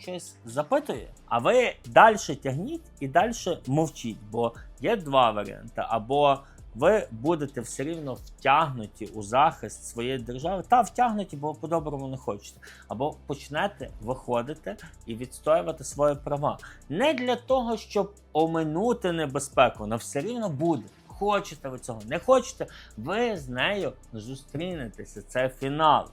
щось запитує, а ви далі тягніть і далі мовчіть, бо є два варіанти. Або ви будете все рівно втягнуті у захист своєї держави, та втягнуті, бо по-доброму не хочете. Або почнете виходити і відстоювати свої права. Не для того, щоб оминути небезпеку, вона все рівно буде. Хочете ви цього, не хочете, ви з нею зустрінетеся. Це фінал.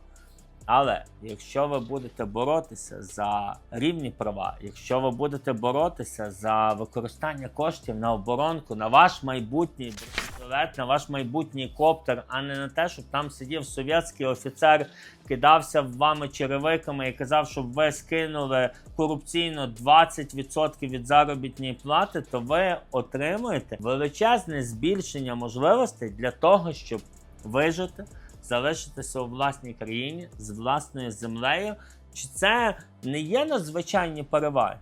Але якщо ви будете боротися за рівні права, якщо ви будете боротися за використання коштів на оборонку, на ваш майбутній бронежилет, на ваш майбутній коптер, а не на те, щоб там сидів совєтський офіцер, кидався вами черевиками і казав, щоб ви скинули корупційно 20% від заробітної плати, то ви отримуєте величезне збільшення можливостей для того, щоб вижити залишитися у власній країні з власною землею. Чи це не є надзвичайні переваги?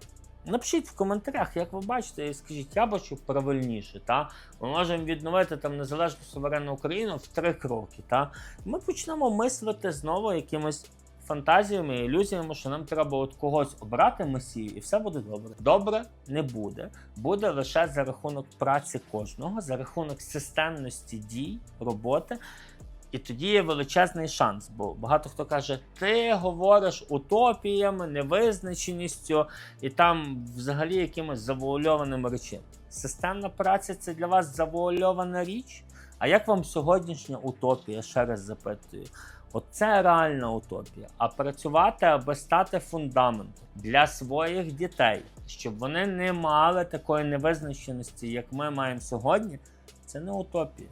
Напишіть в коментарях, як ви бачите, і скажіть, я бачу правильніше. Та? Ми можемо відновити там незалежну суверенну Україну в три кроки. Та? Ми почнемо мислити знову якимось фантазіями, ілюзіями, що нам треба от когось обрати месію, і все буде добре. Добре не буде. Буде лише за рахунок праці кожного, за рахунок системності дій, роботи. І тоді є величезний шанс, бо багато хто каже: ти говориш утопіями, невизначеністю і там взагалі якимось завуальованими речами. Системна праця це для вас завуальована річ. А як вам сьогоднішня утопія? Ще раз запитую. Оце реальна утопія. А працювати, аби стати фундаментом для своїх дітей, щоб вони не мали такої невизначеності, як ми маємо сьогодні, це не утопія.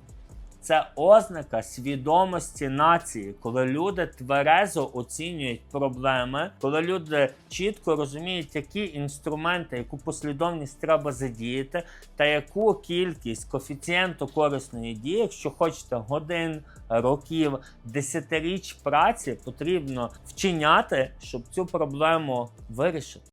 Це ознака свідомості нації, коли люди тверезо оцінюють проблеми, коли люди чітко розуміють, які інструменти, яку послідовність треба задіяти, та яку кількість коефіцієнту корисної дії, якщо хочете годин, років, десятиріч праці, потрібно вчиняти, щоб цю проблему вирішити.